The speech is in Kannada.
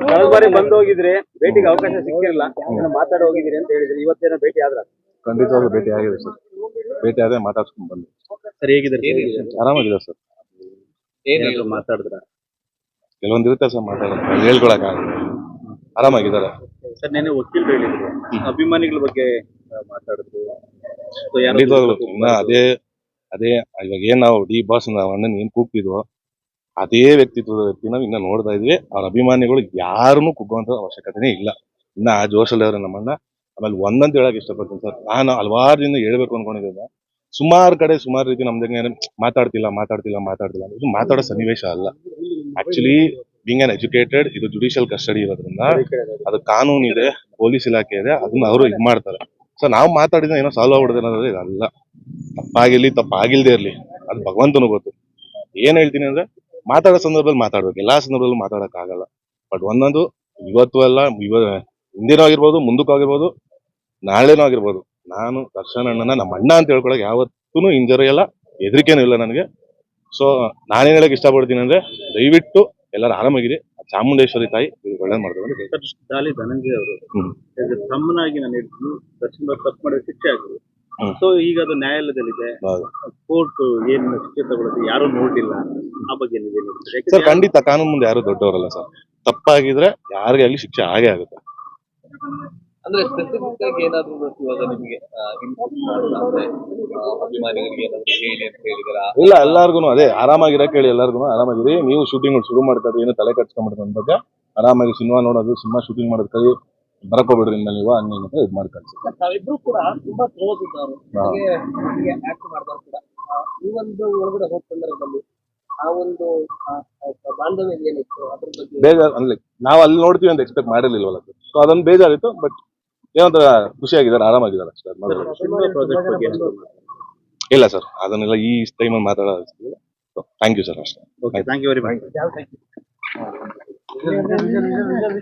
ಕಳೆದ ಬಾರಿ ಬಂದು ಹೋಗಿದ್ರಿ ಭೇಟಿಗೆ ಅವಕಾಶ ಸಿಕ್ಕಿರಲಿಲ್ಲ ಮಾತಾಡಿ ಹೋಗಿದ್ರಿ ಅಂತ ಹೇಳಿದ್ರಿ ಇವತ್ತೇನೋ ಭೇಟಿ ಆದ್ರ? ಖಂಡಿತವಾಗ್ಲೂ ಭೇಟಿ ಆಗಿದೆ ಸರ್. ಭೇಟಿ ಆದ್ರೆ ಮಾತಾಡ್ಸ್ಕೊಂಡ್ ಬಂದೆ ಸರ್ ಹೇಗಿದ್ದಾರೆ ಆರಾಮಾಗಿದೆ ಸರ್. ಏನಾದ್ರು ಮಾತಾಡಿದ್ರ? ಕೆಲವೊಂದು ಇರುತ್ತೆ ಸರ್ ಮಾತಾಡೋದು. ಹೇಳ್ಕೊಳಕ್ ಆರಾಮಾಗಿದ್ದಾರೆ. ಸರ್ ನೆನೆ ವಕೀಲರು ಹೇಳಿದ್ರು. ಅಭಿಮಾನಿಗಳ ಬಗ್ಗೆ ಮಾತಾಡಿದ್ರು. ಅದೇ ಅದೇ ಇವಾಗ ಏನ್ ನಾವು ಡಿ ಬಾಸ್ ನಾವು ಅಣ್ಣನ್ ಏನ್ ಕೂಗ್ತಿದ್ವೋ ಅದೇ ವ್ಯಕ್ತಿತ್ವದ ವ್ಯಕ್ತಿನ ಇನ್ನ ನೋಡ್ತಾ ಇದ್ವಿ. ಅವ್ರ ಅಭಿಮಾನಿಗಳು ಯಾರನ್ನೂ ಕುಗ್ಗುವಂತ ಅವಶ್ಯಕತೆನೇ ಇಲ್ಲ. ಇನ್ನ ಆ ಜೋಶಲ್ಲಿ ಅವರು ನಮ್ಮನ್ನ ಆಮೇಲೆ ಒಂದಂತ ಹೇಳಕ್ ಇಷ್ಟಪಡ್ತೀನಿ ಸರ್. ನಾನು ಹಲವಾರು ದಿನ ಹೇಳ್ಬೇಕು ಅನ್ಕೊಂಡಿದ್ದೆ. ಸುಮಾರು ಕಡೆ ಸುಮಾರು ರೀತಿ ನಮ್ದಂಗೆ ಮಾತಾಡ್ತಿಲ್ಲ ಮಾತಾಡ್ತಿಲ್ಲ ಮಾತಾಡ್ತಿಲ್ಲ ಇದು ಮಾತಾಡೋ ಸನ್ನಿವೇಶ ಅಲ್ಲ. ಆಕ್ಚುಲಿ ಬಿಂಗ್ ಅನ್ ಎಜುಕೇಟೆಡ್ ಇದು ಜುಡಿಷಿಯಲ್ ಕಸ್ಟಡಿ ಇರೋದ್ರಿಂದ ಅದು ಕಾನೂನು ಇದೆ, ಪೊಲೀಸ್ ಇಲಾಖೆ ಇದೆ, ಅದನ್ನ ಅವರು ಇದು ಮಾಡ್ತಾರೆ. ಸೊ ನಾವು ಮಾತಾಡಿದ ಏನೋ ಸಾಲ್ವ್ ಆಗ್ಬಿಡುತ್ತೆ ಅನ್ನೋದು ಇದಲ್ಲ. ತಪ್ಪಾಗಿರ್ಲಿ, ತಪ್ಪಾಗಿಲ್ದೇ ಇರ್ಲಿ. ಅದು ಭಗವಂತನು ಗೊತ್ತು. ಏನ್ ಹೇಳ್ತೀನಿ ಅಂದ್ರೆ ಮಾತಾಡೋ ಸಂದರ್ಭದಲ್ಲಿ ಮಾತಾಡ್ಬೇಕು. ಎಲ್ಲಾ ಸಂದರ್ಭದಲ್ಲೂ ಮಾತಾಡಕ್ ಆಗಲ್ಲ ಬಟ್ ಒಂದೊಂದು ಇವತ್ತು ಅಲ್ಲ ಇವ ಹಿಂದಿನೂ ಆಗಿರ್ಬೋದು ಮುಂದಕ್ಕೂ ಆಗಿರ್ಬೋದು ನಾಳೆನೂ ಆಗಿರ್ಬೋದು. ನಾನು ದರ್ಶನ್ ಅಣ್ಣನ ನಮ್ಮ ಅಣ್ಣ ಅಂತ ಹೇಳ್ಕೊಳಕ್ ಯಾವತ್ತೂ ಇಂಜರಿ ಎಲ್ಲ ಹೆದರಿಕೆನೂ ಇಲ್ಲ ನನಗೆ. ಸೊ ನಾನೇನ್ ಹೇಳಕ್ ಇಷ್ಟಪಡ್ತೀನಿ ಅಂದ್ರೆ ದಯವಿಟ್ಟು ಎಲ್ಲರೂ ಆರಾಮಾಗಿರಿ. ಆ ಚಾಮುಂಡೇಶ್ವರಿ ತಾಯಿ ಒಳ್ಳೆ ಮಾಡ್ತಾರೆ ಧನಂಜಯ ಅವರು ತಮ್ಮನಾಗಿ ನಾನು ದರ್ಶನ್ ತಪ್ಪು ಮಾಡಿದ್ರೆ ಶಿಕ್ಷೆ ಆಗಿದೆ. ಸೊ ಈಗ ಅದು ನ್ಯಾಯಾಲಯದಲ್ಲಿದೆ. ಕೋರ್ಟ್ ಏನ್ ಶಿಕ್ಷೆ ತಗೊಳ್ಳೋದು ಯಾರು ನೋಡಿಲ್ಲ ಆ ಬಗ್ಗೆ ನೀವೇನು? ಸರ್? ಖಂಡಿತ ಕಾನೂನು ಮುಂದೆ ಯಾರು ದೊಡ್ಡವರಲ್ಲ ಸರ್. ತಪ್ಪಾಗಿದ್ರೆ ಯಾರಿಗೆ ಆಗಲಿ ಶಿಕ್ಷೆ ಆಗೇ ಆಗುತ್ತೆ. ಅಂದ್ರೆ ಸ್ಪೆಸಿಫಿಕ್ ಆಗಿ ಏನಾದ್ರು ಇವಾಗ ನಿಮಗೆ? ಇನ್ಪುಟ್ ಅಂದ್ರೆ ಆ, ಅಭಿಮಾನಿಗಳಿಗೆ ಏನಾದ್ರು ಹೇಳಿ ಅಂತ ಹೇಳಿದಾರ ಇಲ್ಲ ಎಲ್ಲಾರ್ಗು ಅದೇ ಆರಾಮಾಗಿರಕ್ಕೆ ಹೇಳಿ ಎಲ್ಲಾರ್ಗು ಆರಾಮಾಗಿರಿ. ನೀವು ಶೂಟಿಂಗ್ ಶುರು ಮಾಡ್ತಾರೆ ಏನು ತಲೆ ಕಟ್ಸ್ಕೊಂಡ್ಬಿಡ್ತಾರೆ ನನ್ನ ಬಗ್ಗೆ. ಆರಾಮಾಗಿ ಸಿನಿಮಾ ನೋಡೋದು ಸಿನಿಮಾ ಶೂಟಿಂಗ್ ಮಾಡೋದು ಕೈ ಬರಕ್ ಹೋಗ್ಬಿಡ್ರಿ ಇನ್ಮೇಲೆ ನೀವು ಅನ್ನಿ ಅಂತ ಇದು ಮಾಡ್ಕೊಂಡು ನಾವಿಬ್ರು ಕೂಡ ತುಂಬಾ ಕ್ಲೋಸ್ ಇದ್ದಾರೆ ಹಾಗೆ ಆಕ್ಟ್ ಮಾಡಿದವರು ಕೂಡ. ಈ ಒಂದು ಒಳಗಡೆ ಹೋದ ಸಂದರ್ಭದಲ್ಲಿ ಆ ಒಂದು ಬಾಂಧವ್ಯ ಏನಿತ್ತು ಅದ್ರ ಬಗ್ಗೆ? ಬೇಜಾರ್ ಅಂದ್ರೆ ನಾವು ಅಲ್ಲಿ ನೋಡ್ತೀವಿ ಅಂತ ಎಕ್ಸ್ಪೆಕ್ಟ್ ಮಾಡಿರ್ಲಿಲ್ವಲ್ಲ ಸೊ ಅದೊಂದು ಬೇಜಾರಿತ್ತು ಬಟ್ ಏನಂತ ಖುಷಿಯಾಗಿದ್ದಾರೆ ಆರಾಮಾಗಿದ್ದಾರೆ ಅಷ್ಟೇ ಅದ್ ಮಾತ್ರ. ಸಿನಿಮಾ ಪ್ರಾಜೆಕ್ಟ್ ಬಗ್ಗೆ ಇಲ್ಲ. ಸರ್ ಅದನ್ನೆಲ್ಲ ಈ ಟೈಮಲ್ಲಿ ಮಾತಾಡೋದು ಥ್ಯಾಂಕ್ ಯು ಸರ್ ಅಷ್ಟೇ. Okay thank you very much